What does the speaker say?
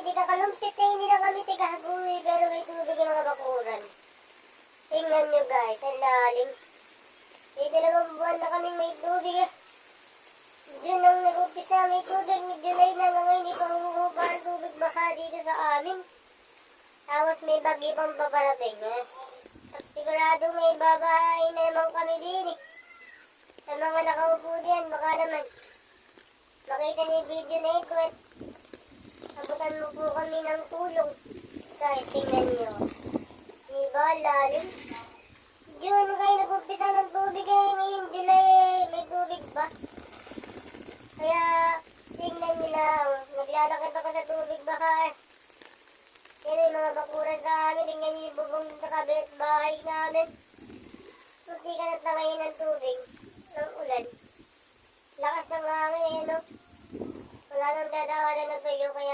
Kami di ka kalumpit eh, hindi na kami tigahagoy, pero may tubig yung mga bakuran. Tingnan nyo guys, ang lalim. May dalawang buwan na kaming may tubig ah. June ang nag-umpisa may tubig, ni July na nga ngayon, hindi pa humuhupa ang tubig baka dito sa amin. Tapos may bagyo pang paparating eh. Sigurado may babahain na naman kami din eh. Sa mga nakaupo diyan, baka naman. Makita niyo yung video na ito at ng tulong. Kahit tingnan niyo. Diba, lalim? June kayo nag-umpisa ng tubig eh. Ngayon, July eh. May tubig ba? Kaya, tingnan niyo lang. Naglalakad ako sa tubig baka eh. Yan yung mga bakuran sa amin. Tingnan niyo yung bubong sa kabinet bahay namin. Hindi ka natangayin ng tubig. Ng ulan. Lakas ng hangin eh, no? Wala nang dadawanan ng tuyo kaya